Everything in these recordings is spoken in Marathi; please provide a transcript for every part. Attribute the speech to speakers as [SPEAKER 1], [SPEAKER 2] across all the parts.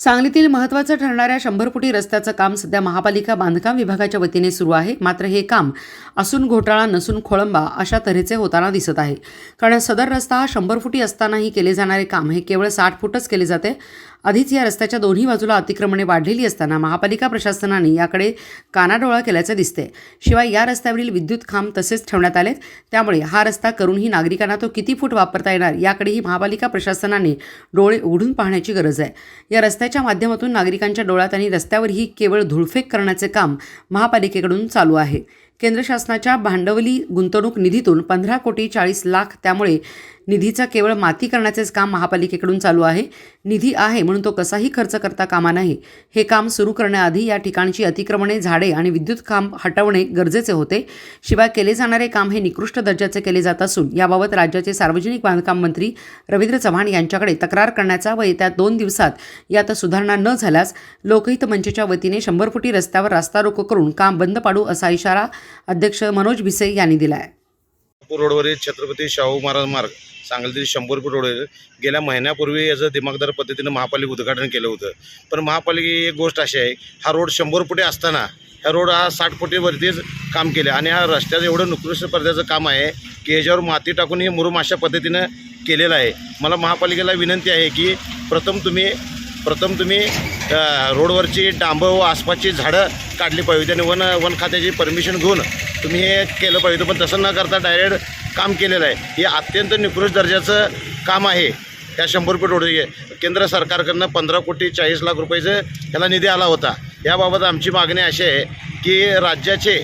[SPEAKER 1] सांगलीतील महत्त्वाचं ठरणाऱ्या शंभर फुटी रस्त्याचं काम सध्या महापालिका बांधकाम विभागाच्या वतीने सुरू आहे. मात्र हे काम असून घोटाळा नसून खोळंबा अशा तऱ्हेचे होताना दिसत आहे. कारण सदर रस्ता हा शंभर फुटी असतानाही केले जाणारे काम हे केवळ साठ फुटच केले जाते. आधीच या रस्त्याच्या दोन्ही बाजूला अतिक्रमणे वाढलेली असताना महापालिका प्रशासनाने याकडे कानाडोळा केल्याचं दिसते शिवाय या रस्त्यावरील विद्युत खांब तसेच ठेवण्यात आलेत. त्यामुळे हा रस्ता करूनही नागरिकांना तो किती फूट वापरता येणार याकडेही महापालिका प्रशासनाने डोळे उघडून पाहण्याची गरज आहे. या रस्त्याच्या माध्यमातून नागरिकांच्या डोळ्यात आणि रस्त्यावरही केवळ धुळफेक करण्याचे काम महापालिकेकडून चालू आहे. केंद्र शासनाच्या भांडवली गुंतवणूक निधीतून पंधरा कोटी चाळीस लाख त्यामुळे निधीचा केवळ माती करण्याचेच काम महापालिकेकडून चालू आहे. निधी आहे म्हणून तो कसाही खर्च करता कामा नाही. हे काम सुरू करण्याआधी या ठिकाणची अतिक्रमणे झाडे आणि विद्युत खांब हटवणे गरजेचे होते. शिवाय केले जाणारे काम हे निकृष्ट दर्जाचे केले जात असून याबाबत राज्याचे सार्वजनिक बांधकाम मंत्री रवींद्र चव्हाण यांच्याकडे तक्रार करण्याचा व येत्या दोन दिवसात यात सुधारणा न झाल्यास लोकहित मंचच्या वतीने शंभर फुटी रस्त्यावर रास्ता रोको करून काम बंद पाडू असा इशारा अध्यक्ष मनोज भिसे यांनी दिला आहे
[SPEAKER 2] नागपूर रोडवरील छत्रपती शाहू महाराज मार्ग. सांगलीतील शंभर रोडवर गेल्या महिन्यापूर्वी याचं दिमागदार पद्धतीनं महापालिका उद्घाटन केलं होतं. पण महापालिके एक गोष्ट अशी आहे हा रोड शंभर फुटे असताना हा रोड हा साठ फुटेवरतीच काम केले. आणि हा रस्त्याचं एवढं नुकृष्ट पडद्याचं काम आहे की याच्यावर माती टाकून हे मुरुम अशा पद्धतीनं केलेलं आहे. मला महापालिकेला विनंती आहे की प्रथम तुम्ही प्रथम तुम्ही रोडवरची डांबं व आसपासची झाडं काढली पाहिजे आणि वन वन खात्याची परमिशन घेऊन तुम्ही हे केलं पाहिजे. पण तसं न करता डायरेक्ट काम केलेलं आहे. हे अत्यंत निकृष्ट दर्जाचं काम आहे. त्या शंभर फूट रोड केंद्र सरकारकडनं पंधरा कोटी चाळीस लाख रुपयाचं ह्याला निधी आला होता. याबाबत आमची मागणी अशी आहे की राज्याचे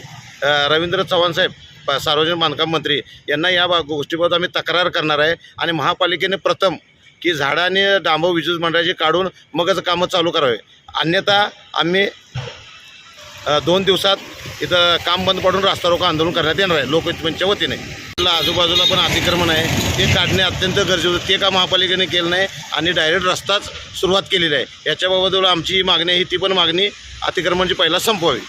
[SPEAKER 2] रवींद्र चव्हाण साहेब सार्वजनिक बांधकाम मंत्री यांना या बा गोष्टीबाबत आम्ही तक्रार करणार आहे आणि महापालिकेने प्रथम की झाडाने आणि डांबव विद्युत मंडळाची काढून मगच कामं चालू करावे. अन्यथा आम्ही दोन दिवसात इथं काम बंद पडून रास्ता रोको आंदोलन करण्यात येणार आहे लोकहितमंचच्या वतीने. आजूबाजूला पण अतिक्रमण आहे. ते काढणे अत्यंत गरजेचं होतं. ते का महापालिकेने केलं नाही आणि डायरेक्ट रस्ताच सुरुवात केलेली आहे. याच्याबाबत आमची मागणी आहे ती पण मागणी अतिक्रमणची पहिला संपवावी